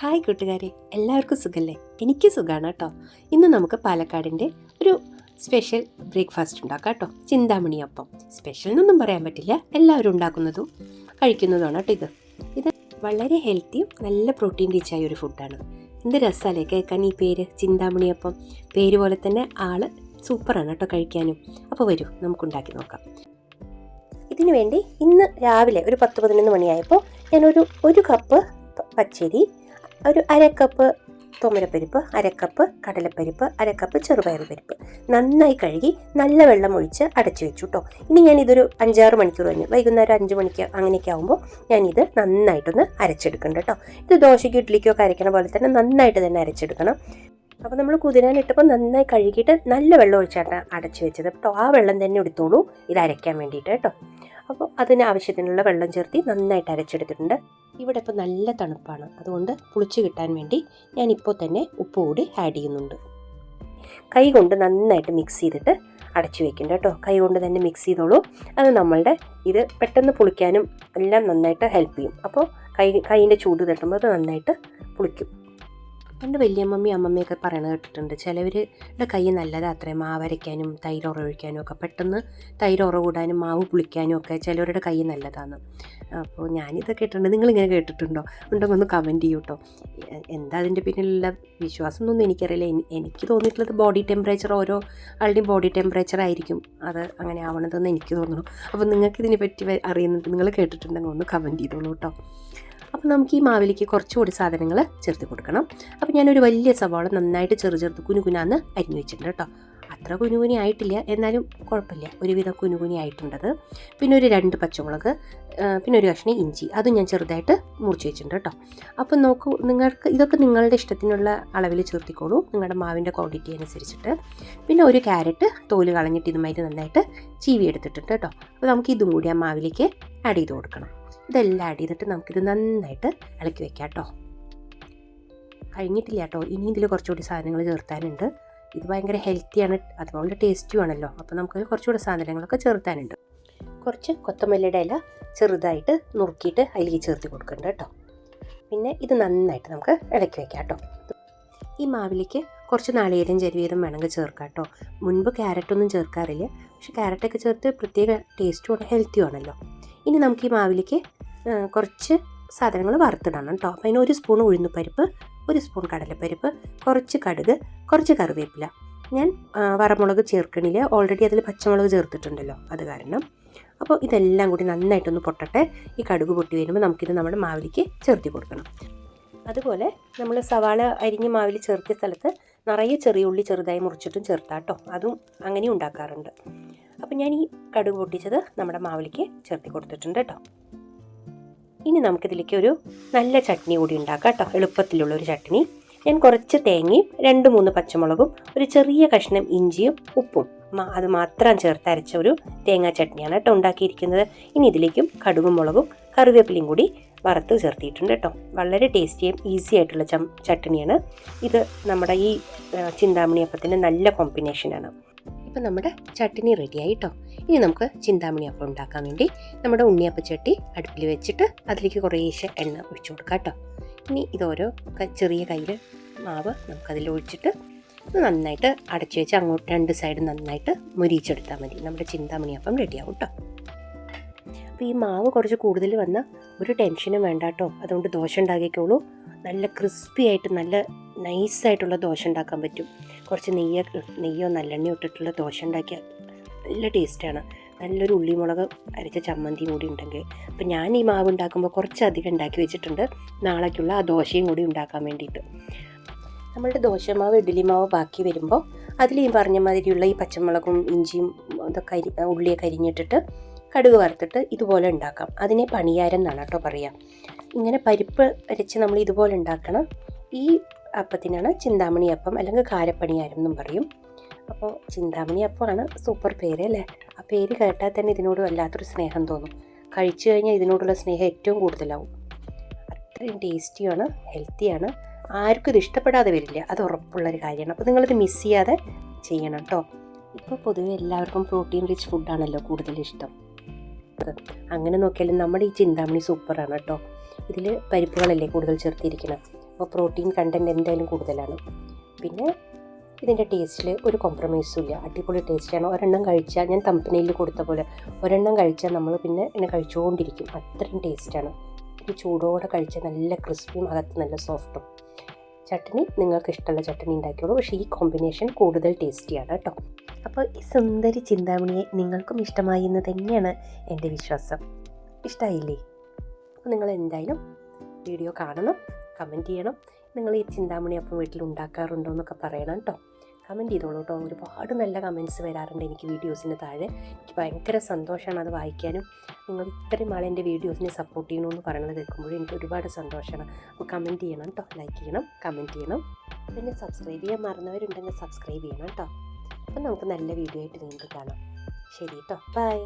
Hi കൂട്ടുകാരെ എല്ലാവർക്കും സുഖമല്ലേ എനിക്ക് സുഖമാണ് കേട്ടോ. ഇന്ന് നമുക്ക് പാലക്കാടിന്റെ ഒരു സ്പെഷ്യൽ ബ്രേക്ക്ഫാസ്റ്റ് ഉണ്ടാക്കാം കേട്ടോ. ചിന്താമണി അപ്പം സ്പെഷ്യൽ എന്നൊന്നും പറയാൻ പറ്റില്ല. എല്ലാവരും ഉണ്ടാക്കുന്നതും കഴിക്കുന്നതുമാണ് കേട്ടോ ഇത്. ഇത് വളരെ ഹെൽത്തിയും നല്ല പ്രോട്ടീൻ റിച്ചായ ഒരു ഫുഡാണ് എന്ത് രസമല്ലേ കേൾക്കാൻ ഈ പേര്? ചിന്താമണി അപ്പം പേര് പോലെ തന്നെ ആൾ സൂപ്പറാണ് കേട്ടോ കഴിക്കാനും. അപ്പോൾ വരൂ നമുക്കുണ്ടാക്കി നോക്കാം. ഇതിനു വേണ്ടി ഇന്ന് രാവിലെ ഒരു പത്ത് പതിനൊന്ന് മണിയായപ്പോൾ ഞാനൊരു ഒരു കപ്പ് പച്ചരി ഒരു അരക്കപ്പ് തുമരപ്പരിപ്പ് അരക്കപ്പ് കടലപ്പരിപ്പ് അരക്കപ്പ് ചെറുപയർ പരിപ്പ്. നന്നായി കഴുകി നല്ല വെള്ളം ഒഴിച്ച് അടച്ചു വെച്ചു കേട്ടോ ഇനി ഞാൻ ഇതൊരു അഞ്ചാറ് മണിക്കൂർ കഴിഞ്ഞ് വൈകുന്നേരം അഞ്ച് മണിക്ക് അങ്ങനെയൊക്കെ ആകുമ്പോൾ ഞാനിത് നന്നായിട്ടൊന്ന് അരച്ചെടുക്കുന്നുണ്ട് കേട്ടോ ഇത് ദോശയ്ക്ക് ഇഡ്ഡലിക്കോ ഒക്കെ പോലെ തന്നെ നന്നായിട്ട് തന്നെ അരച്ചെടുക്കണം. അപ്പോൾ നമ്മൾ കുതിരാനിട്ടപ്പോൾ നന്നായി കഴുകിയിട്ട് നല്ല വെള്ളം ഒഴിച്ചാണ് അടച്ചു വെച്ചത് കേട്ടോ ആ വെള്ളം തന്നെ എടുത്തോളൂ. ഇത് അരയ്ക്കാൻ വേണ്ടിയിട്ട് കേട്ടോ അപ്പോൾ അതിന് ആവശ്യത്തിനുള്ള വെള്ളം ചേർത്തി നന്നായിട്ട് അരച്ചെടുത്തിട്ടുണ്ട്. ഇവിടെ ഇപ്പോൾ നല്ല തണുപ്പാണ്. അതുകൊണ്ട് പുളിച്ച് കിട്ടാൻ വേണ്ടി ഞാനിപ്പോൾ തന്നെ ഉപ്പ് കൂടി ആഡ് ചെയ്യുന്നുണ്ട്. കൈ കൊണ്ട് നന്നായിട്ട് മിക്സ് ചെയ്തിട്ട് അടച്ചു വെക്കുന്നുണ്ട് കേട്ടോ. കൈ കൊണ്ട് തന്നെ മിക്സ് ചെയ്തോളൂ. അത് നമ്മളുടെ ഇത് പെട്ടെന്ന് പുളിക്കാനും എല്ലാം നന്നായിട്ട് ഹെൽപ്പ് ചെയ്യും. അപ്പോൾ കൈ കൈയിന്റെ ചൂട് തട്ടുമ്പോൾ അത് നന്നായിട്ട് പുളിക്കും. പണ്ട് വലിയമ്മമ്മയും അമ്മമ്മയൊക്കെ പറയണത് കേട്ടിട്ടുണ്ട്. ചിലവരുടെ കൈ നല്ലതാ അത്രയും മാവ് അരയ്ക്കാനും തൈര് ഉറവഴിക്കാനും ഒക്കെ പെട്ടെന്ന് തൈര് ഉറവ് കൂടാനും മാവ് പുളിക്കാനും ഒക്കെ ചിലവരുടെ കൈ നല്ലതാണ് അപ്പോൾ ഞാനിത് കേട്ടിട്ടുണ്ട് നിങ്ങളിങ്ങനെ കേട്ടിട്ടുണ്ടോ? ഉണ്ടെങ്കിൽ ഒന്ന് കമന്റ് ചെയ്യൂ കേട്ടോ എന്താ അതിന്റെ പിന്നിലുള്ള വിശ്വാസം എന്നൊന്നും എനിക്കറിയില്ല എനിക്ക് തോന്നിയിട്ടുള്ളത് ബോഡി ടെമ്പറേച്ചർ ഓരോ ആളുടെയും ബോഡി ടെമ്പറേച്ചർ ആയിരിക്കും. അത് അങ്ങനെ ആവണതെന്ന് എനിക്ക് തോന്നുന്നു. അപ്പോൾ നിങ്ങൾക്ക് ഇതിനെ പറ്റി വ- അറിയുന്നത് നിങ്ങൾ കേട്ടിട്ടുണ്ടെങ്കിൽ ഒന്ന് കമന്റ് ചെയ്തോളൂ കേട്ടോ അപ്പോൾ നമുക്ക് ഈ മാവിലേക്ക് കുറച്ചുകൂടി സാധനങ്ങൾ ചേർത്ത് കൊടുക്കണം. അപ്പോൾ ഞാനൊരു വലിയ സവാള നന്നായിട്ട് ചെറു ചെറുത്ത് കുനുകുനാന്ന് അരിഞ്ഞു വെച്ചിട്ടുണ്ട് കേട്ടോ. അത്ര കുനുകുനി ആയിട്ടില്ല എന്നാലും കുഴപ്പമില്ല. ഒരുവിധം കുനുകുനി ആയിട്ടുണ്ടത്. പിന്നെ ഒരു രണ്ട് പച്ചമുളക് പിന്നെ ഒരു കഷ്ണം ഇഞ്ചി. അതും ഞാൻ ചെറുതായിട്ട് മുറിച്ച് വെച്ചിട്ടുണ്ട് കേട്ടോ. അപ്പം നോക്കൂ നിങ്ങൾക്ക് ഇതൊക്കെ നിങ്ങളുടെ ഇഷ്ടത്തിനുള്ള അളവിൽ ചേർത്തിക്കോളൂ. നിങ്ങളുടെ മാവിന്റെ ക്വാണ്ടിറ്റി അനുസരിച്ചിട്ട്. പിന്നെ ഒരു ക്യാരറ്റ് തോൽ കളഞ്ഞിട്ട് ഇതുമായിട്ട് നന്നായിട്ട് ചീവി എടുത്തിട്ടുണ്ട് കേട്ടോ. അപ്പോൾ നമുക്ക് ഇതും കൂടി ആ മാവിലേക്ക് ആഡ് ചെയ്ത് കൊടുക്കണം. ഇതെല്ലാം ആഡ് ചെയ്തിട്ട് നമുക്കിത് നന്നായിട്ട് ഇളക്കി വെക്കാം കേട്ടോ. കഴിഞ്ഞിട്ടില്ല കേട്ടോ. ഇനി ഇതിൽ കുറച്ചുകൂടി സാധനങ്ങൾ ചേർത്താനുണ്ട്. ഇത് ഭയങ്കര ഹെൽത്തിയാണ് അതുപോലെ ടേസ്റ്റും ആണല്ലോ. അപ്പോൾ നമുക്ക് കുറച്ചുകൂടി സാധനങ്ങളൊക്കെ ചേർത്താനുണ്ട്. കുറച്ച് കൊത്തമല്ലിയുടെ ഇല ചെറുതായിട്ട് നുറുക്കിയിട്ട് അതിലേക്ക് ചേർത്ത് കൊടുക്കുന്നുണ്ട് കേട്ടോ. പിന്നെ ഇത് നന്നായിട്ട് നമുക്ക് ഇളക്കി വെക്കാം കേട്ടോ. ഈ മാവിലേക്ക് കുറച്ച് നാളികേരം ചെരുവീരം വേണമെങ്കിൽ ചേർക്കാം കേട്ടോ. മുൻപ് ക്യാരറ്റൊന്നും ചേർക്കാറില്ല. പക്ഷെ ക്യാരറ്റൊക്കെ ചേർത്ത് പ്രത്യേക ടേസ്റ്റുമാണ് ഹെൽത്തിയും ആണല്ലോ. ഇനി നമുക്ക് ഈ മാവിലേക്ക് കുറച്ച് സാധനങ്ങൾ വറുത്തിടണം കേട്ടോ. അപ്പോൾ അതിന് ഒരു സ്പൂൺ ഉഴുന്നുപരിപ്പ് ഒരു സ്പൂൺ കടലപ്പരിപ്പ് കുറച്ച് കടുക് കുറച്ച് കറിവേപ്പില. ഞാൻ വറമുളക് ചേർക്കണില്ല. ഓൾറെഡി അതിൽ പച്ചമുളക് ചേർത്തിട്ടുണ്ടല്ലോ. അത് കാരണം. അപ്പോൾ ഇതെല്ലാം കൂടി നന്നായിട്ടൊന്ന് പൊട്ടട്ടെ. ഈ കടുക് പൊട്ടി വരുമ്പോൾ നമുക്കിത് നമ്മുടെ മാവിലേക്ക് ചേർത്തി കൊടുക്കണം. അതുപോലെ നമ്മൾ സവാള അരിഞ്ഞ് മാവിൽ ചേർത്തിയ സ്ഥലത്ത് നിറയെ ചെറിയ ഉള്ളി ചെറുതായി മുറിച്ചിട്ടും ചേർത്താട്ടോ അതും അങ്ങനെ ഉണ്ടാക്കാറുണ്ട്. അപ്പോൾ ഞാൻ ഈ കടുക് പൊട്ടിച്ചത് നമ്മുടെ മാവിലേക്ക് ചേർത്തി കൊടുത്തിട്ടുണ്ട് കേട്ടോ. ഇനി നമുക്കിതിലേക്ക് ഒരു നല്ല ചട്നി കൂടി ഉണ്ടാക്കാം കേട്ടോ. എളുപ്പത്തിലുള്ള ഒരു ചട്നി. ഞാൻ കുറച്ച് തേങ്ങയും രണ്ട് മൂന്ന് പച്ചമുളകും ഒരു ചെറിയ കഷ്ണം ഇഞ്ചിയും ഉപ്പും അത് മാത്രം ചേർത്ത് അരച്ച ഒരു തേങ്ങാ ചട്നിയാണ് കേട്ടോ ഉണ്ടാക്കിയിരിക്കുന്നത്. ഇനി ഇതിലേക്കും കടുകും മുളകും കറിവേപ്പിലയും കൂടി വറുത്ത് ചേർത്തിയിട്ടുണ്ട് കേട്ടോ. വളരെ ടേസ്റ്റിയും ഈസി ആയിട്ടുള്ള ചട്നിയാണ്. ഇത് നമ്മുടെ ഈ ചിന്താമണിയപ്പത്തിന്റെ നല്ല കോമ്പിനേഷനാണ് ഇപ്പം നമ്മുടെ ചട്ടിനി റെഡിയായി കേട്ടോ ഇനി നമുക്ക് ചിന്താമണി അപ്പം ഉണ്ടാക്കാൻ വേണ്ടി നമ്മുടെ ഉണ്ണിയപ്പച്ചട്ടി അടുപ്പിൽ വെച്ചിട്ട് അതിലേക്ക് കുറേശ്ശെ എണ്ണ ഒഴിച്ചു കൊടുക്കാം കേട്ടോ. ഇനി ഇതോരോ ചെറിയ കയ്യിൽ മാവ് നമുക്കതിൽ ഒഴിച്ചിട്ട് നന്നായിട്ട് അടച്ചു വെച്ച് അങ്ങോട്ട് രണ്ട് സൈഡ് നന്നായിട്ട് മുരിച്ചെടുത്താൽ മതി. നമ്മുടെ ചിന്താമണി അപ്പം റെഡിയാവും കേട്ടോ. അപ്പോൾ ഈ മാവ് കുറച്ച് കൂടുതൽ വന്നാൽ ഒരു ടെൻഷനും വേണ്ട കേട്ടോ. അതുകൊണ്ട് ദോശ ഉണ്ടാക്കിക്കോളൂ നല്ല ക്രിസ്പി ആയിട്ട് നല്ല നൈസായിട്ടുള്ള ദോശ ഉണ്ടാക്കാൻ പറ്റും. കുറച്ച് നെയ്യ നെയ്യോ നല്ലെണ്ണയോ ഇട്ടിട്ടുള്ള ദോശ ഉണ്ടാക്കിയാൽ നല്ല ടേസ്റ്റാണ്. നല്ലൊരു ഉള്ളിമുളക് അരച്ച ചമ്മന്തി കൂടി ഉണ്ടെങ്കിൽ. അപ്പം ഞാൻ ഈ മാവ് ഉണ്ടാക്കുമ്പോൾ കുറച്ചധികം ഉണ്ടാക്കി വെച്ചിട്ടുണ്ട്. നാളേക്കുള്ള ആ ദോശയും കൂടി ഉണ്ടാക്കാൻ വേണ്ടിയിട്ട്. നമ്മളുടെ ദോശമാവ് ഇഡ്ഡലി മാവ് ബാക്കി വരുമ്പോൾ അതിൽ ഈ പറഞ്ഞ മാതിരിയുള്ള ഈ പച്ചമുളകും ഇഞ്ചിയും ഇതൊക്കെ അരി ഉള്ളിയൊക്കെ അരിഞ്ഞിട്ടിട്ട് കടുക് വറുത്തിട്ട് ഇതുപോലെ ഉണ്ടാക്കാം. അതിനെ പണിയാരം എന്നാണ് കേട്ടോ പറയുക ഇങ്ങനെ പരിപ്പ് അരച്ച് നമ്മൾ ഇതുപോലെ ഉണ്ടാക്കണം. ഈ അപ്പത്തിനാണ് ചിന്താമണി അപ്പം അല്ലെങ്കിൽ കാരപ്പണിയാരം എന്നും പറയും. അപ്പോൾ ചിന്താമണി അപ്പമാണ് സൂപ്പർ പേര് അല്ലേ? ആ പേര് കേട്ടാൽ തന്നെ ഇതിനോട് വല്ലാത്തൊരു സ്നേഹം തോന്നും. കഴിച്ചു കഴിഞ്ഞാൽ ഇതിനോടുള്ള സ്നേഹം ഏറ്റവും കൂടുതലാവും. അത്രയും ടേസ്റ്റിയാണ് ഹെൽത്തിയാണ്. ആർക്കും ഇത് ഇഷ്ടപ്പെടാതെ വരില്ല. അത് ഉറപ്പുള്ളൊരു കാര്യമാണ്. അപ്പോൾ നിങ്ങളിത് മിസ് ചെയ്യാതെ ചെയ്യണം കേട്ടോ ഇപ്പോൾ പൊതുവെ എല്ലാവർക്കും പ്രോട്ടീൻ റിച്ച് ഫുഡാണല്ലോ കൂടുതൽ ഇഷ്ടം. അങ്ങനെ നോക്കിയാലും നമ്മുടെ ഈ ചിന്താമണി സൂപ്പറാണ് കേട്ടോ ഇതിൽ പരിപ്പുകളല്ലേ കൂടുതൽ ചേർത്തിരിക്കണം അപ്പോൾ പ്രോട്ടീൻ കണ്ടന്റ് എന്തായാലും കൂടുതലാണ്. പിന്നെ ഇതിന്റെ ടേസ്റ്റിൽ ഒരു കോംപ്രമൈസും ഇല്ല. അടിപൊളി ടേസ്റ്റാണ് ഒരെണ്ണം കഴിച്ചാൽ ഞാൻ തമ്പനയിൽ കൊടുത്ത പോലെ ഒരെണ്ണം കഴിച്ചാൽ നമ്മൾ പിന്നെ എന്നെ കഴിച്ചുകൊണ്ടിരിക്കും അത്രയും ടേസ്റ്റാണ് ഈ ചൂടോടെ കഴിച്ചാൽ നല്ല ക്രിസ്പിയും അകത്ത് നല്ല സോഫ്റ്റും ചട്നി നിങ്ങൾക്ക് ഇഷ്ടമുള്ള ചട്നി ഉണ്ടാക്കിയോളൂ പക്ഷേ ഈ കോമ്പിനേഷൻ കൂടുതൽ ടേസ്റ്റിയാണ് കേട്ടോ. അപ്പോൾ ഈ സുന്ദരി ചിന്താമണിയെ നിങ്ങൾക്കും ഇഷ്ടമായി എന്ന് തന്നെയാണ് എന്റെ വിശ്വാസം. ഇഷ്ടമായില്ലേ അപ്പോൾ നിങ്ങൾ എന്തായാലും വീഡിയോ കാണണം. കമന്റ് ചെയ്യണം. നിങ്ങൾ ഈ ചിന്താമണി അപ്പം വീട്ടിൽ ഉണ്ടാക്കാറുണ്ടോ എന്നൊക്കെ പറയണം കേട്ടോ. കമന്റ് ചെയ്തോളൂ കേട്ടോ. ഒരുപാട് നല്ല കമന്റ്സ് വരാറുണ്ട് എനിക്ക് വീഡിയോസിന് താഴെ. എനിക്ക് ഭയങ്കര സന്തോഷമാണ് അത് വായിക്കാനും. നിങ്ങൾ ഇത്രയും ആൾ എന്റെ വീഡിയോസിനെ സപ്പോർട്ട് ചെയ്യണമെന്ന് പറയുന്നത് കേൾക്കുമ്പോഴും എനിക്ക് ഒരുപാട് സന്തോഷമാണ്. അപ്പോൾ കമന്റ് ചെയ്യണം കേട്ടോ. ലൈക്ക് ചെയ്യണം കമന്റ് ചെയ്യണം. പിന്നെ സബ്സ്ക്രൈബ് ചെയ്യാൻ മറന്നവരുണ്ടെങ്കിൽ സബ്സ്ക്രൈബ് ചെയ്യണം കേട്ടോ. അപ്പം നമുക്ക് നല്ല വീഡിയോ ആയിട്ട് വീണ്ടും കാണാം. ശരി കേട്ടോ. ബൈ